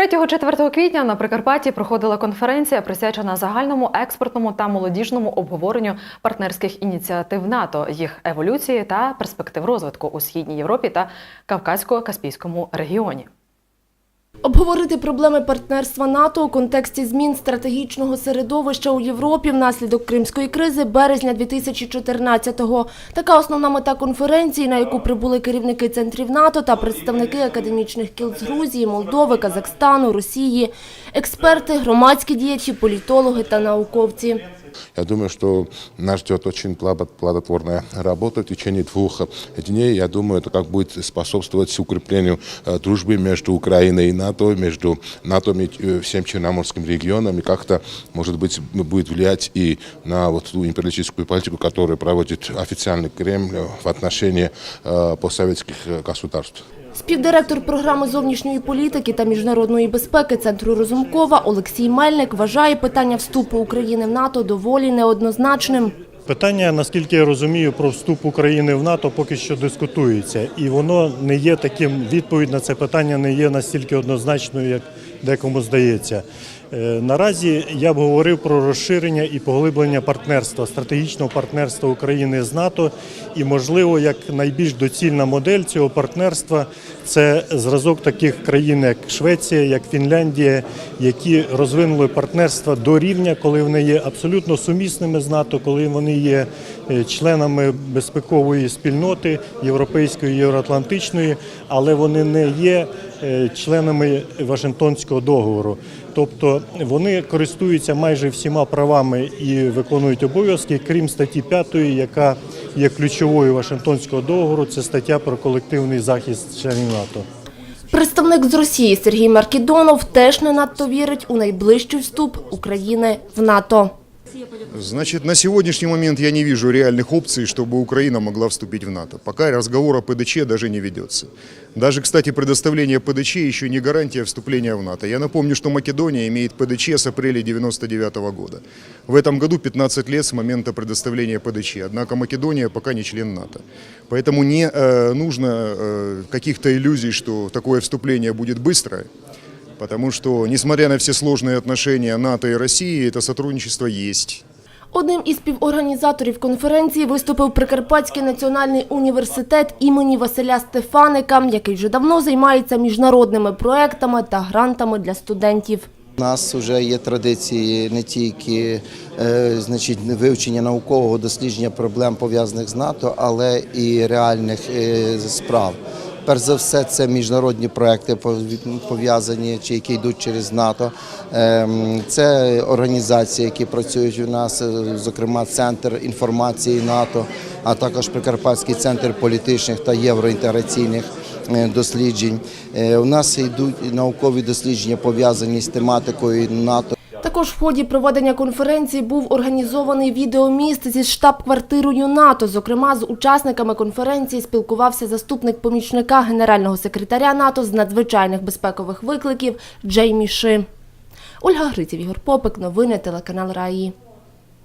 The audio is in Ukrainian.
3-4 квітня на Прикарпатті проходила конференція, присвячена загальному експортному та молодіжному обговоренню партнерських ініціатив НАТО, їх еволюції та перспектив розвитку у східній Європі та Кавказько-Каспійському регіоні. Обговорити проблеми партнерства НАТО у контексті змін стратегічного середовища у Європі внаслідок кримської кризи березня 2014-го. Така основна мета конференції, на яку прибули керівники центрів НАТО та представники академічних кіл з Грузії, Молдови, Казахстану, Росії, експерти, громадські діячі, політологи та науковці. Я думаю, что нас ждет очень плодо- плодотворная работа в течение двух дней. Я думаю, это как будет способствовать укреплению э, дружбы между Украиной и НАТО, между НАТО и э, всем Черноморским регионом, и как-то, может быть, будет влиять и на вот ту империалистическую политику, которую проводит официальный Кремль э, в отношении э, постсоветских э, государств. Співдиректор програми зовнішньої політики та міжнародної безпеки Центру Розумкова Олексій Мельник вважає питання вступу України в НАТО доволі неоднозначним. Питання, наскільки я розумію, про вступ України в НАТО поки що дискутується, і воно не є таким. Відповідь на це питання не є настільки однозначною, як декому здається. Е, Наразі я б говорив про розширення і поглиблення партнерства, стратегічного партнерства України з НАТО. І, можливо, як найбільш доцільна модель цього партнерства це зразок таких країн, як Швеція, як Фінляндія, які розвинули партнерство до рівня, коли вони є абсолютно сумісними з НАТО, коли вони є е, членами безпекової спільноти європейської, євроатлантичної, але вони не є членами Вашингтонського договору. Тобто вони користуються майже всіма правами і виконують обов'язки, крім статті 5, яка є ключовою Вашингтонського договору. Це стаття про колективний захист членів НАТО. Представник з Росії Сергій Маркідонов теж не надто вірить у найближчий вступ України в НАТО. Значит, на сегодняшний момент я не вижу реальных опций, чтобы Украина могла вступить в НАТО. Пока разговор о ПДЧ даже не ведется. Даже, кстати, предоставление ПДЧ еще не гарантия вступления в НАТО. Я напомню, что Македония имеет ПДЧ с апреля 99 года. В этом году 15 лет с момента предоставления ПДЧ. Однако Македония пока не член НАТО. Поэтому не э, нужно э, каких-то иллюзий, что такое вступление будет быстрое. Потому что, несмотря на все сложные отношения НАТО и России, это сотрудничество есть. Одним із співорганізаторів конференції виступив Прикарпатський національний університет імені Василя Стефаника, який вже давно займається міжнародними проектами та грантами для студентів. У нас вже є традиції не тільки е, значить, вивчення наукового дослідження проблем пов'язаних з НАТО, але і реальних е, справ. Перш за все, це міжнародні проекти пов'язані чи які йдуть через НАТО. Ем, Це організації, які працюють у нас, е, зокрема Центр інформації НАТО, а також Прикарпатський центр політичних та євроінтеграційних е, досліджень. Е, У нас йдуть наукові дослідження пов'язані з тематикою НАТО. Також в ході проведення конференції був організований відеоміст зі штаб-квартирою НАТО. Зокрема, з учасниками конференції спілкувався заступник помічника генерального секретаря НАТО з надзвичайних безпекових викликів Джеймі Ши. Ольга Гриців, Ігор Попик, новини телеканал Раї.